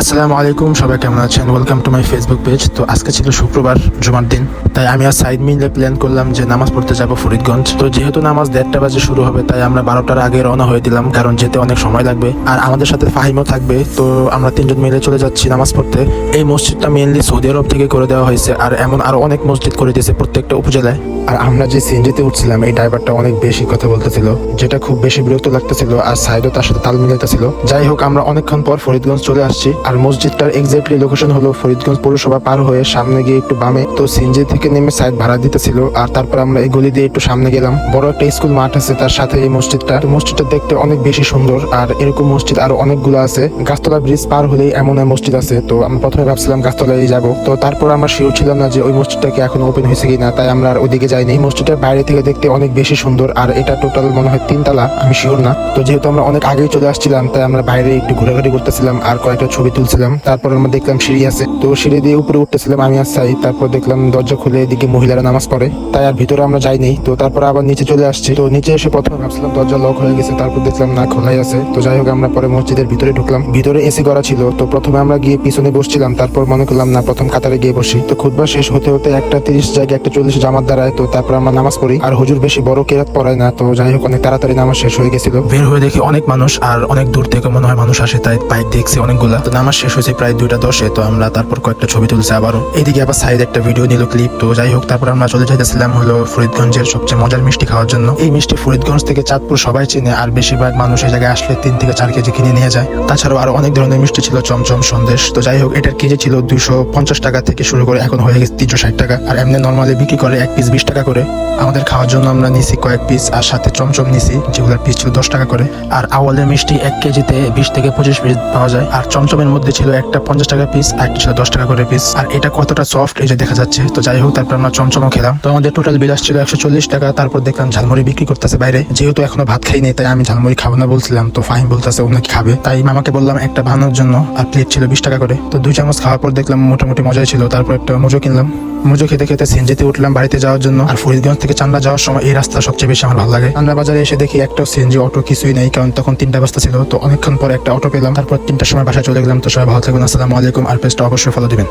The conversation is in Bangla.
আসসালামু আলাইকুম, সবাই কেমন আছেন? Welcome to my Facebook page তো আজকে ছিল শুক্রবার, জুমার দিন। তাই আমি আর সাইড মিলে প্ল্যান করলাম যে নামাজ পড়তে যাব ফরিদগঞ্জ। তো যেহেতু নামাজ দেড়টা বাজে শুরু হবে, তাই আমরা বারোটার আগে রওনা হয়ে দিলাম, কারণ যেতে অনেক সময় লাগবে। আর আমাদের সাথে ফাহিমও থাকবে, তো আমরা তিনজন মিলে চলে যাচ্ছি নামাজ পড়তে। এই মসজিদটা মেইনলি সৌদি আরব থেকে করে দেওয়া হয়েছে, আর এমন আরও অনেক মসজিদ করে দিয়েছে প্রত্যেকটা উপজেলায়। আর আমরা যে সিএনজিতে উঠছিলাম, এই ড্রাইভারটা অনেক বেশি কথা বলতেছিল, যেটা খুব বেশি বিরক্ত লাগতেছিল, আর সাইডও তার সাথে তাল মিলাইতেছিল। যাই হোক, আমরা অনেকক্ষণ পর ফরিদগঞ্জ চলে আসছি, আর মসজিদটার এক্স্যাক্টলি লোকেশন হলো ফরিদগঞ্জ পৌরসভা পার হয়ে সামনে গিয়ে একটু বামে। তো সিএনজি থেকে নেমে সাইড ভাড়া দিতেছিল। আর তারপর আমরা এই গলি দিয়ে একটু সামনে গেলাম। বড় একটা স্কুল মাঠ আছে তার সাথে এই মসজিদটা। মসজিদটা দেখতে অনেক বেশি সুন্দর আর এরকম মসজিদ আরও অনেকগুলো আছে। গাছতলা ব্রিজ পার হলেই এমন মসজিদ আছে। তো আমি প্রথমে ভাবছিলাম গাছতলায় যাব। তো তারপর আমরা শিওর ছিলাম না যে ওই মসজিদটা কি এখন ওপেন হয়েছে কিনা, তাই আমরা আর ওদিকে যাইনি। এই মসজিদটার বাইরে থেকে দেখতে অনেক বেশি সুন্দর আর এটা টোটাল মনে হয় তিনতলা, আমি শিওর না। তো যেহেতু আমরা অনেক আগেই চলে আসছিলাম, তাই আমরা বাইরে একটু ঘোরাঘুরি করতেছিলাম আর কয়েকটা ছবি তুলছিলাম। তারপর আমরা দেখলাম সিঁড়ি আছে। তো সিঁড়ি দিয়ে উপরে উঠতেছিলাম আমি আর সাই তারপর দেখলাম দরজা খুলে এদিকে মহিলারা নামাজ পড়ে। তাই আর ভিতরে আমরা যাইনি তো তারপর আবার নিচে চলে আসছি। তো নিচে এসে প্রথমে ভাবছিলাম দরজা লক হয়ে গেছে। তারপর দেখলাম, না, খোলাই আছে। তো যাই হোক, আমরা পরে মসজিদের ভিতরে ঢুকলাম। ভিতরে এসি করা ছিল। তো প্রথমে আমরা গিয়ে পিছনে বসছিলাম। তারপর মনে করলাম, না, প্রথম কাতারে গিয়ে বসি। তো খুদবা শেষ হতে হতে একটা তিরিশ জায়গায় একটা চল্লিশ জামাত দাঁড়ায়। তো তারপর আমরা নামাজ পড়ি। আর হুজুর বেশি বড় কেরাত পড়ায় না। তো যাই হোক, অনেক তাড়াতাড়ি নামাজ শেষ হয়ে গেছিল। বের হয়ে দেখি অনেক মানুষ আর অনেক দূর থেকে মনে হয় মানুষ আসে। তাই বাইক দেখছি অনেকগুলা। তো নামাজ শেষ হয়েছে প্রায় দুইটা দশে। তো আমরা তারপর কয়েকটা ছবি তুলছি আবারও। এইদিকে আবার সাইড একটা ভিডিও নিল ক্লিপ তো যাই হোক, তারপর আমরা চলে যাইতেছিলাম হলো ফরিদগঞ্জের সবচেয়ে মজার মিষ্টি খাওয়ার জন্য। এই মিষ্টি ফরিদগঞ্জ থেকে চাঁদপুর সবাই চিনে, আর বেশিরভাগ মানুষ এই জায়গায় আসলে তিন থেকে চার কেজি কিনে নিয়ে যায়। তাছাড়াও আরও অনেক ধরনের মিষ্টি ছিল, চমচম সন্দেশ। তো যাই হোক, এটার কেজি ছিল দুশো পঞ্চাশ টাকা থেকে শুরু করে এখন হয়ে গেছে তিনশো ষাট টাকা। আর এমনি নর্মালি বিক্রি করে এক পিস বিশ টাকা করে। আমাদের খাওয়ার জন্য আমরা নিছি কয়েক পিস আর সাথে চমচম নিছি, যেগুলোর পিস ছিল দশ টাকা করে। আর আওয়ালের মিষ্টি এক কেজিতে বিশ থেকে পঁচিশ পিস পাওয়া যায়। আর চমচমের মধ্যে ছিল একটা পঞ্চাশ টাকা পিস আর ছিল দশ টাকা করে পিস আর এটা কতটা সফট এই যে দেখা যাচ্ছে। তো যাই হোক তারপর আমরা চমচমও খেলাম। তো আমাদের টোটাল বিল আসছিল একশো চল্লিশ টাকা, তারপর দেখলাম ঝালমুড়ি বিক্রি করতেছে বাইরে। যেহেতু এখনও ভাত খাই নেই তাই আমি ঝালমুড়ি খাব না বলছিলাম। তো ফাইন বলতেছে, ও নাকি খাবে? তাই মামাকে বললাম, একটা বানানোর জন্য। আর প্লেট ছিল বিশ টাকা করে। তো দুই চামচ খাওয়ার পর দেখলাম মোটামুটি মজাই ছিল। তারপর একটা মুজো কিনলাম। মুজো খেতে খেতে সিএনজিতে উঠলাম বাড়িতে যাওয়ার জন্য। আর ফরিদগঞ্জ থেকে চান্ডা যাওয়ার সময় এই রাস্তা সবচেয়ে বেশি আমার ভালো লাগে। চান্ডা বাজারে এসে দেখি একটা সিএনজি, অটো কিছুই নেই, কারণ তখন তিনটা বাস্তা ছিল। তো অনেকক্ষণ পর একটা অটো পেলাম। তারপর তিনটার সময় বাসায় চলে গেলাম। তো সবাই ভালো থাকবেন আসসালামু আলাইকুম। আর পেজটা অবশ্যই ফলো দিবেন।